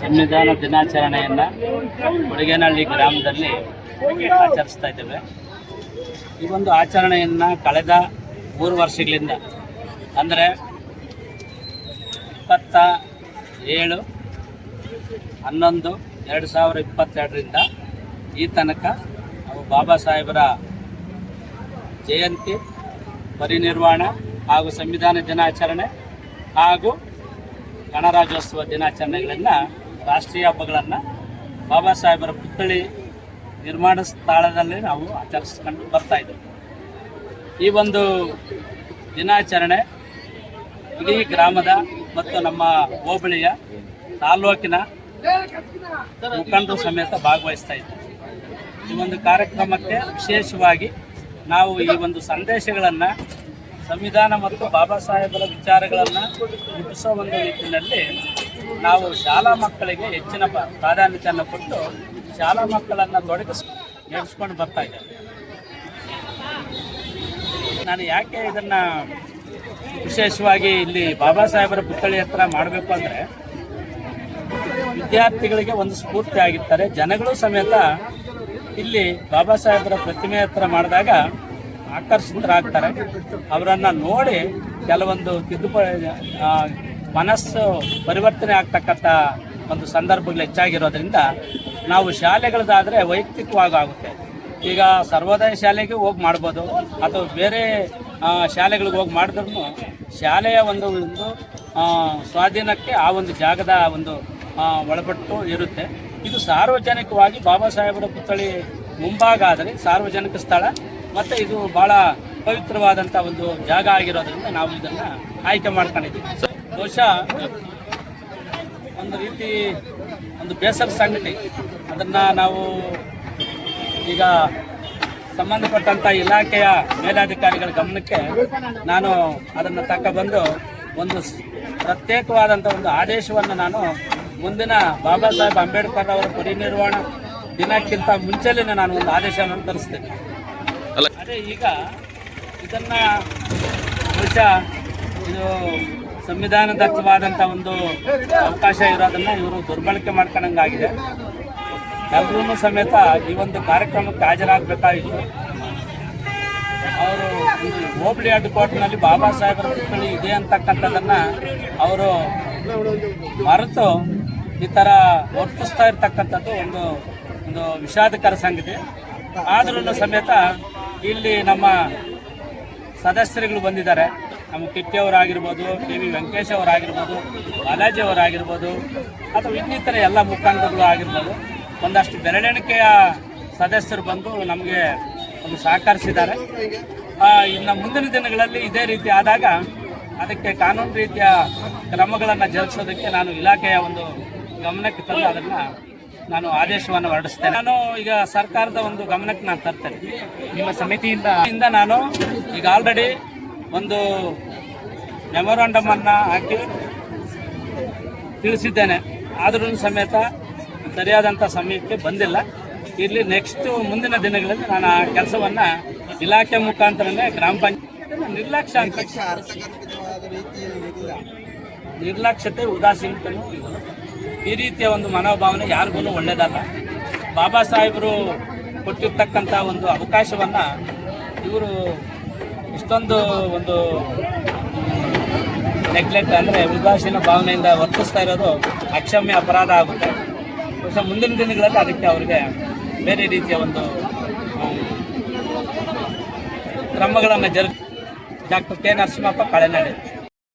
ಸಂವಿಧಾನ ದಿನಾಚರಣೆಯನ್ನು ಕೊಡಗೇನಹಳ್ಳಿ ಗ್ರಾಮದಲ್ಲಿ ಆಚರಿಸ್ತಾ ಇದ್ದೇವೆ. ಈ ಒಂದು ಆಚರಣೆಯನ್ನು ಕಳೆದ ಮೂರು ವರ್ಷಗಳಿಂದ, ಅಂದರೆ ಇಪ್ಪತ್ತ ಏಳು, ಹನ್ನೊಂದು, ಎರಡು ಸಾವಿರ ಇಪ್ಪತ್ತೆರಡರಿಂದ ಈ ತನಕ ನಾವು ಬಾಬಾ ಸಾಹೇಬರ ಜಯಂತಿ, ಪರಿನಿರ್ವಾಣ ಹಾಗೂ ಸಂವಿಧಾನ ದಿನಾಚರಣೆ ಹಾಗೂ ಗಣರಾಜ್ಯೋತ್ಸವ ದಿನಾಚರಣೆಗಳನ್ನು ರಾಷ್ಟ್ರೀಯ ಹಬ್ಬಗಳನ್ನು ಬಾಬಾ ಸಾಹೇಬರ ಪುತ್ಥಳಿ ನಿರ್ಮಾಣ ಸ್ಥಳದಲ್ಲಿ ನಾವು ಆಚರಿಸ್ಕೊಂಡು ಬರ್ತಾ ಇದ್ದೀವಿ. ಈ ಒಂದು ದಿನಾಚರಣೆ ಇಡೀ ಗ್ರಾಮದ ಮತ್ತು ನಮ್ಮ ಹೋಬಳಿಯ ತಾಲೂಕಿನ ಮುಖಂಡರು ಸಮೇತ ಭಾಗವಹಿಸ್ತಾ ಇದ್ದೀವಿ. ಈ ಒಂದು ಕಾರ್ಯಕ್ರಮಕ್ಕೆ ವಿಶೇಷವಾಗಿ ನಾವು ಈ ಒಂದು ಸಂದೇಶಗಳನ್ನು ಸಂವಿಧಾನ ಮತ್ತು ಬಾಬಾ ಸಾಹೇಬರ ವಿಚಾರಗಳನ್ನು ಮುಟ್ಟಿಸೋ ಒಂದು ನಿಟ್ಟಿನಲ್ಲಿ ನಾವು ಶಾಲಾ ಮಕ್ಕಳಿಗೆ ಹೆಚ್ಚಿನ ಪ್ರ- ಪ್ರಾಧಾನ್ಯತೆಯನ್ನು ಕೊಟ್ಟು ಶಾಲಾ ಮಕ್ಕಳನ್ನು ತೊಡಗಿಸ್, ನಡೆಸ್ಕೊಂಡು ಬರ್ತಾ ಇದ್ದೇವೆ ನಾನು ಯಾಕೆ ಇದನ್ನು ವಿಶೇಷವಾಗಿ ಇಲ್ಲಿ ಬಾಬಾ ಸಾಹೇಬರ ಪುತ್ಥಳಿ ಹತ್ರ ಮಾಡಬೇಕು ಅಂದರೆ ವಿದ್ಯಾರ್ಥಿಗಳಿಗೆ ಒಂದು ಸ್ಫೂರ್ತಿ ಆಗಿರ್ತಾರೆ. ಜನಗಳು ಸಮೇತ ಇಲ್ಲಿ ಬಾಬಾ ಸಾಹೇಬರ ಪ್ರತಿಮೆ ಹತ್ರ ಮಾಡಿದಾಗ ಆಕರ್ಷಿತರಾಗ್ತಾರೆ. ಅವರನ್ನು ನೋಡಿ ಕೆಲವೊಂದು ತಿದ್ದುಪಡಿ ಮನಸ್ಸು ಪರಿವರ್ತನೆ ಆಗ್ತಕ್ಕಂಥ ಒಂದು ಸಂದರ್ಭಗಳು ಹೆಚ್ಚಾಗಿರೋದ್ರಿಂದ ನಾವು ಶಾಲೆಗಳದಾದರೆ ವೈಯಕ್ತಿಕವಾಗಿ ಆಗುತ್ತೆ. ಈಗ ಸರ್ವೋದಯ ಶಾಲೆಗೆ ಹೋಗಿ ಮಾಡ್ಬೋದು, ಅಥವಾ ಬೇರೆ ಶಾಲೆಗಳಿಗೆ ಹೋಗಿ ಮಾಡಿದ್ರೂ ಶಾಲೆಯ ಒಂದು ಒಂದು ಸ್ವಾಧೀನಕ್ಕೆ ಆ ಒಂದು ಜಾಗದ ಒಂದು ಒಳಪಟ್ಟು ಇರುತ್ತೆ. ಇದು ಸಾರ್ವಜನಿಕವಾಗಿ ಬಾಬಾ ಸಾಹೇಬರ ಪುತ್ಥಳಿ ಮುಂಭಾಗ ಆದರೆ ಸಾರ್ವಜನಿಕ ಸ್ಥಳ. ಮತ್ತು ಇದು ಭಾಳ ಪವಿತ್ರವಾದಂಥ ಒಂದು ಜಾಗ ಆಗಿರೋದ್ರಿಂದ ನಾವು ಇದನ್ನು ಆಯ್ಕೆ ಮಾಡ್ಕೊಂಡಿದ್ದೀವಿ ಬಹುಶಃ ಒಂದು ರೀತಿ ಒಂದು ಬೇಸರ ಸಂಗತಿ ಅದನ್ನು ನಾವು ಈಗ ಸಂಬಂಧಪಟ್ಟಂಥ ಇಲಾಖೆಯ ಮೇಲಾಧಿಕಾರಿಗಳ ಗಮನಕ್ಕೆ ನಾನು ಅದನ್ನು ತಗೊಬಂದು ಒಂದು ಪ್ರತ್ಯೇಕವಾದಂಥ ಒಂದು ಆದೇಶವನ್ನು ನಾನು ಮುಂದಿನ ಬಾಬಾ ಸಾಹೇಬ್ ಅಂಬೇಡ್ಕರ್ ಅವರ ಪರಿನಿರ್ವಾಣ ದಿನಕ್ಕಿಂತ ಮುಂಚೆಲೇ ನಾನು ಒಂದು ಆದೇಶವನ್ನು ತರಿಸ್ತೇನೆ. ಅದೇ ಈಗ ಇದನ್ನು ಬಹುಶಃ ಇದು ಸಂವಿಧಾನದತ್ತವಾದಂಥ ಒಂದು ಅವಕಾಶ ಇರೋದನ್ನು ಇವರು ದುರ್ಬಳಕೆ ಮಾಡ್ಕೊಂಡಂಗಾಗಿದೆ. ಎಲ್ಲರೂ ಸಮೇತ ಈ ಒಂದು ಕಾರ್ಯಕ್ರಮಕ್ಕೆ ಹಾಜರಾಗಬೇಕಾಗಿತ್ತು ಅವರು ಹೋಬಳಿ ಹೆಡ್ ಕೋರ್ಟ್ನಲ್ಲಿ ಬಾಬಾ ಸಾಹೇಬರ ಪುತ್ಥಳಿ ಇದೆ ಅಂತಕ್ಕಂಥದ್ದನ್ನು ಅವರು ಮರೆತು ಈ ಥರ ವರ್ತಿಸ್ತಾ ಇರ್ತಕ್ಕಂಥದ್ದು ಒಂದು ಒಂದು ವಿಷಾದಕರ ಸಂಗತಿ. ಆದ್ರೂ ಸಮೇತ ಇಲ್ಲಿ ನಮ್ಮ ಸದಸ್ಯರುಗಳು ಬಂದಿದ್ದಾರೆ. ನಮ್ಮ ಕಿಟ್ಟಿ ಅವರಾಗಿರ್ಬೋದು, ಕೆ ವಿ ವೆಂಕಟೇಶ್ ಅವರಾಗಿರ್ಬೋದು, ಬಾಲಾಜಿ ಅವರಾಗಿರ್ಬೋದು, ಅಥವಾ ಇನ್ನಿತರ ಎಲ್ಲ ಮುಖಾಂತರಗಳು ಆಗಿರ್ಬೋದು. ಒಂದಷ್ಟು ಬೆರಳೆಣಿಕೆಯ ಸದಸ್ಯರು ಬಂದು ನಮಗೆ ಒಂದು ಸಹಕರಿಸಿದ್ದಾರೆ. ಇನ್ನು ಮುಂದಿನ ದಿನಗಳಲ್ಲಿ ಇದೇ ರೀತಿ ಆದಾಗ ಅದಕ್ಕೆ ಕಾನೂನು ರೀತಿಯ ಕ್ರಮಗಳನ್ನು ಜರುಗಿಸೋದಕ್ಕೆ ನಾನು ಇಲಾಖೆಯ ಒಂದು ಗಮನಕ್ಕೆ ತಂದು ಅದನ್ನು ನಾನು ಆದೇಶವನ್ನು ಹೊರಡಿಸ್ತೇನೆ. ನಾನು ಈಗ ಸರ್ಕಾರದ ಒಂದು ಗಮನಕ್ಕೆ ನಾನು ತರ್ತೇನೆ. ನಿಮ್ಮ ಸಮಿತಿಯಿಂದ ಇಂದ ನಾನು ಈಗ ಆಲ್ರೆಡಿ ಒಂದು ಮೆಮೊರಾಂಡಮ್ ಅನ್ನು ಹಾಕಿ ತಿಳಿಸಿದ್ದೇನೆ. ಆದ್ರೂ ಸಮೇತ ಸರಿಯಾದಂಥ ಸಮಯಕ್ಕೆ ಬಂದಿಲ್ಲ. ಇಲ್ಲಿ ನೆಕ್ಸ್ಟ್ ಮುಂದಿನ ದಿನಗಳಲ್ಲಿ ನಾನು ಆ ಕೆಲಸವನ್ನು ಇಲಾಖೆ ಮುಖಾಂತರನೇ ಗ್ರಾಮ ಪಂಚಾಯತ್ ನಿರ್ಲಕ್ಷ್ಯ ನಿರ್ಲಕ್ಷ್ಯತೆ ಉದಾಸೀನತೆಯೂ ಇದೆ. ಈ ರೀತಿಯ ಒಂದು ಮನೋಭಾವನೆ ಯಾರಿಗೂ ಒಳ್ಳೆಯದಲ್ಲ ಬಾಬಾ ಸಾಹೇಬರು ಕೊಟ್ಟಿರ್ತಕ್ಕಂಥ ಒಂದು ಅವಕಾಶವನ್ನು ಇವರು ಇಷ್ಟೊಂದು ಒಂದು ನೆಗ್ಲೆಕ್ಟ್ ಅಂದರೆ ಉದಾಸೀನ ಭಾವನೆಯಿಂದ ವರ್ತಿಸ್ತಾ ಇರೋದು ಅಕ್ಷಮ್ಯ ಅಪರಾಧ ಆಗುತ್ತೆ. ಸೊ ಮುಂದಿನ ದಿನಗಳಲ್ಲಿ ಅದಕ್ಕೆ ಅವರಿಗೆ ಬೇರೆ ರೀತಿಯ ಒಂದು ಕ್ರಮಗಳನ್ನು ಜರುಗಿ ಡಾಕ್ಟರ್ ಕೆ ನರಸಿಂಹಪ್ಪ ಕಳೆನಾಡಿ